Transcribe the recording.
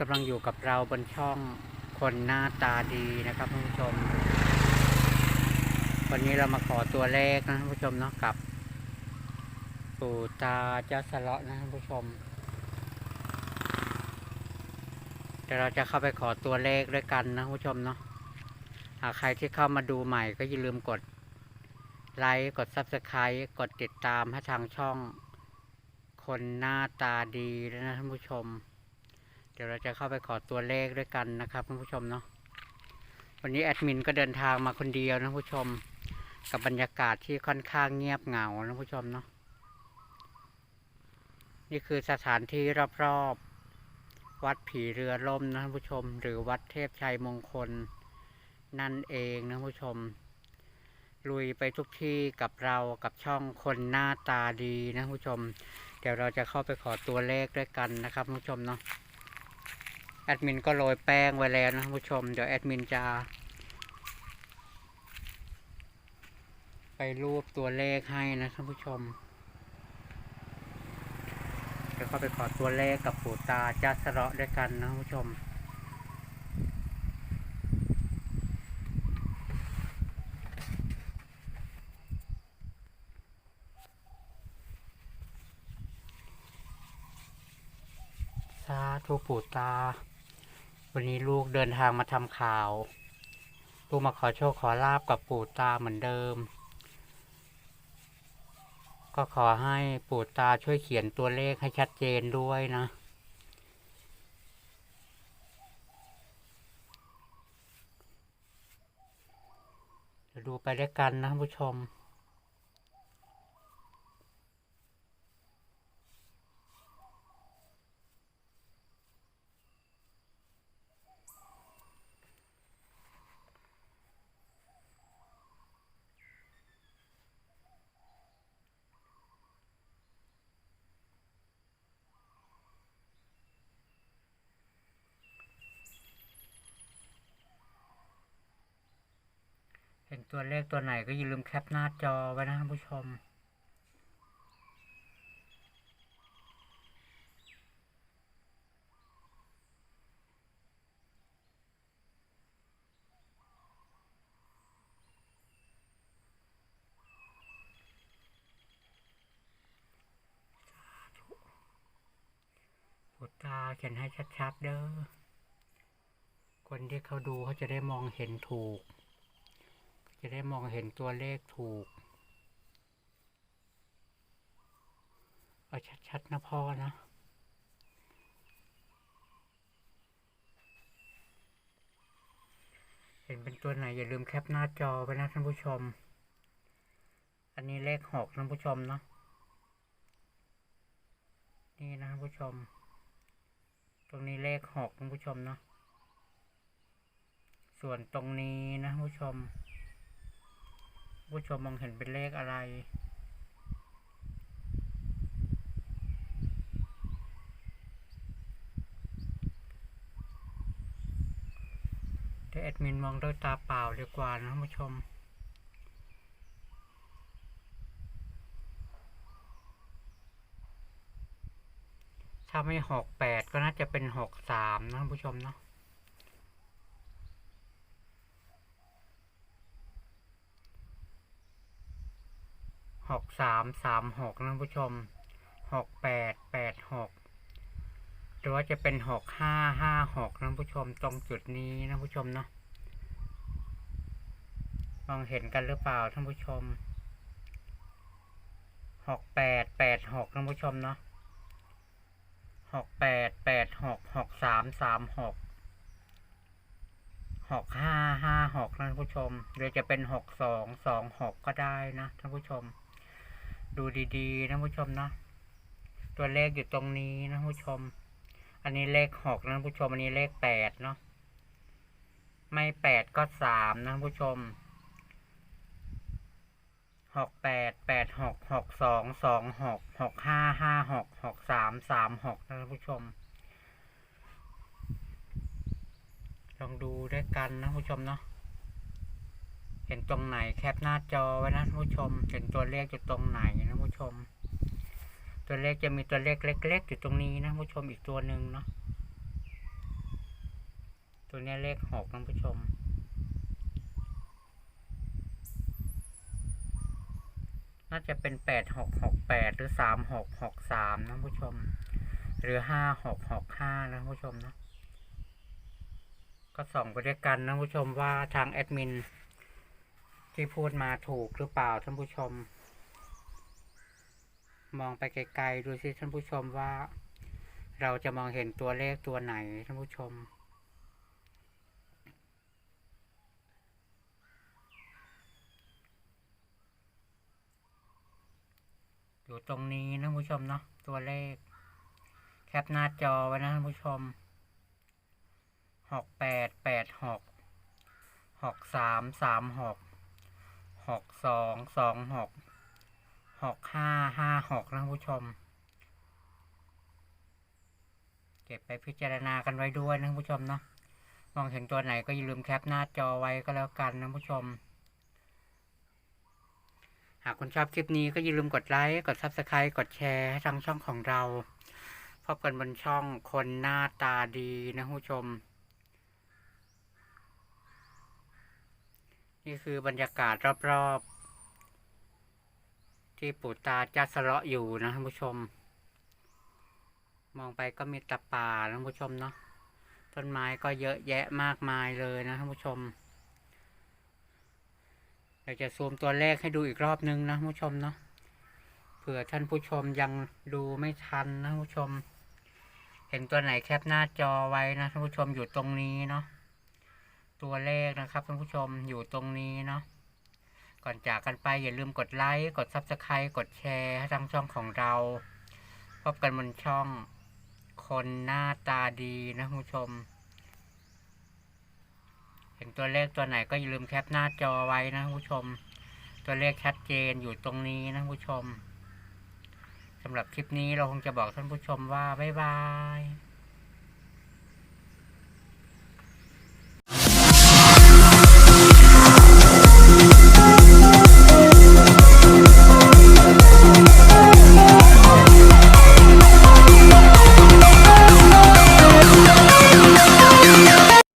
กำลังอยู่กับเราบนช่องคนหน้าตาดีนะครับท่านผู้ชม วันนี้เรามาขอตัวเลขนะท่านผู้ชมเนาะกับปู่ตาเจ้าสเลาะนะท่านผู้ชมเดี๋ยวเราจะเข้าไปขอตัวเลขด้วยกันนะท่านผู้ชมเนาะหากใครที่เข้ามาดูใหม่ก็อย่าลืมกดไลค์กด Subscribe กดติดตามให้ทางช่อง คนหน้าตาดีแล้วนะท่านผู้ชม ดี๋ยวเราจะเข้าไปขอตัวเลขด้วยกันนะครับท่านผู้ชมเนาะวันนี้แอดมินก็เดินทางมาคนเดียวนะผู้ชม กับบรรยากาศที่ค่อนข้างเงียบเหงานะท่านผู้ชมเนาะนี่คือสถานที่รอบๆวัดผีเรือล่มนะท่านผู้ชม หรือวัดเทพชัยมงคล นั่นเองนะท่านผู้ชม ลุยไปทุกที่กับเรากับช่องคนหน้าตาดีนะท่านผู้ชม เดี๋ยวเราจะเข้าไปขอตัวเลขด้วยกันนะครับท่านผู้ชมเนาะ แอดมินก็โรยแป้งไว้แล้วนะผู้ชม เดี๋ยวแอดมินจะไปรูปตัวเลขให้นะท่านผู้ชม เดี๋ยวเข้าไปขอตัวเลขกับปู่ตาจัสระด้วยกันนะท่านผู้ชมสาธุปู่ตา วันนี้ลูกเดินทางมาทำข่าว ลูกมาขอโชคขอลาบกับปู่ตาเหมือนเดิม ก็ขอให้ปู่ตาช่วยเขียนตัวเลขให้ชัดเจนด้วยนะเดี๋ยวดูไปด้วยกันนะผู้ชม ตัวเลขตัวไหนก็อย่าลืมแคปหน้าจอไว้นะท่านผู้ชม ปุตตาเขียนให้ชัดๆเด้อ คนที่เขาดูเขาจะได้มองเห็นถูก จะได้มองเห็นตัวเลขถูก เอาชัดๆนะพ่อนะเห็นเป็นตัวไหนอย่าลืมแคปหน้าจอไว้นะท่านผู้ชม อันนี้เลขหกท่านผู้ชมเนาะ นี่นะท่านผู้ชม ตรงนี้เลขหกท่านผู้ชมเนาะ ส่วนตรงนี้นะท่านผู้ชม ผู้ชมมองเห็นเป็นเลขอะไร เดี๋ยวแอดมินมองด้วยตาเปล่าดีกว่านะผู้ชมถ้าไม่หกแปดก็น่าจะเป็นหกสามนะผู้ชมเนาะ หกสามสามหกนะท่าผู้ชมหกแปดแปดหกหรือว่าจะเป็นหกห้าห้าหกนะท่าผู้ชมตรงจุดนี้นะท่าผู้ชมเนาะมองเห็นกันหรือเปล่าท่านผู้ชมหกแปดแปดหกท่านผู้ชมเนาะหกแปดแปดหกหกสามสามหกหกห้าห้าหกนะท่านผู้ชมหรือจะเป็นหกสองสองหกก็ได้นะท่านผู้ชม ดูดีๆนะผู้ชมนะ ตัวเลขอยู่ตรงนี้นะผู้ชม อันนี้เลขหกนะผู้ชม อันนี้เลขแปดเนาะ ไม่แปดก็สามนะผู้ชมหกแปดแปดหกหกสองสองหกหกห้าห้าหกหกสามสามหกนะผู้ชม ลองดูด้วยกันนะผู้ชมเนาะ เห็นตรงไหนแคปหน้าจอไว้นะท่านผู้ชม เห็นตัวเลขอยู่ตรงไหนนะผู้ชม ตัวเลขจะมีตัวเลขเล็ก ๆ อยู่ตรงนี้นะผู้ชมอีกตัวหนึ่งเนาะตัวนี้เลขหกท่านผู้ชมน่าจะเป็นแปดหกหกแปดหรือสามหกหกสามท่าผู้ชม หรือห้าหกหกห้านะท่าผู้ชมเนาะก็ส่องไปด้วยกันนะท่าผู้ชมว่าทางแอดมิน ที่พูดมาถูกหรือเปล่าท่านผู้ชม มองไปไกลๆดูสิท่านผู้ชมว่า เราจะมองเห็นตัวเลขตัวไหนท่านผู้ชมอยู่ตรงนี้นะท่านผู้ชมเนาะตัวเลข แคปหน้าจอไว้นะท่านผู้ชมหกแปดแปดหกหกสามสามหก หกสองสองหกหกห้าห้าหกนะผู้ชม เก็บไปพิจารณากันไว้ด้วยนะผู้ชมเนาะมองเห็นตัวไหนก็อย่าลืมแคปหน้าจอไว้ก็แล้วกันนะผู้ชม หากคุณชอบคลิปนี้ก็อย่าลืมกดไลค์กด Subscribe กดแชร์ให้ทางช่องของเราพบกันบนช่องคนหน้าตาดีนะผู้ชม นี่คือบรรยากาศรอบๆ ที่ปู่ตาจัดสเลาะอยู่นะท่านผู้ชม มองไปก็มีตะป่านะท่านผู้ชมเนาะต้นไม้ก็เยอะแยะมากมายเลยนะท่านผู้ชมเราจะซูมตัวเลขให้ดูอีกรอบนึงนะท่านผู้ชมเนาะเผื่อท่านผู้ชมยังดูไม่ทันนะท่านผู้ชม เห็นตัวไหนแคปหน้าจอไว้นะท่านผู้ชมอยู่ตรงนี้เนาะ ตัวเลขนะครับท่านผู้ชมอยู่ตรงนี้เนาะก่อนจากกันไปอย่าลืมกดไลค์กด Subscribe กดแชร์ให้ทางช่องของเรา พบกันบนช่องคนหน้าตาดีนะคุณผู้ชม เห็นตัวเลขตัวไหนก็อย่าลืมแคปหน้าจอไว้นะคุณผู้ชม ตัวเลขชัดเจนอยู่ตรงนี้นะคุณผู้ชมสำหรับคลิปนี้เราคงจะบอกท่านผู้ชมว่า บ๊ายบาย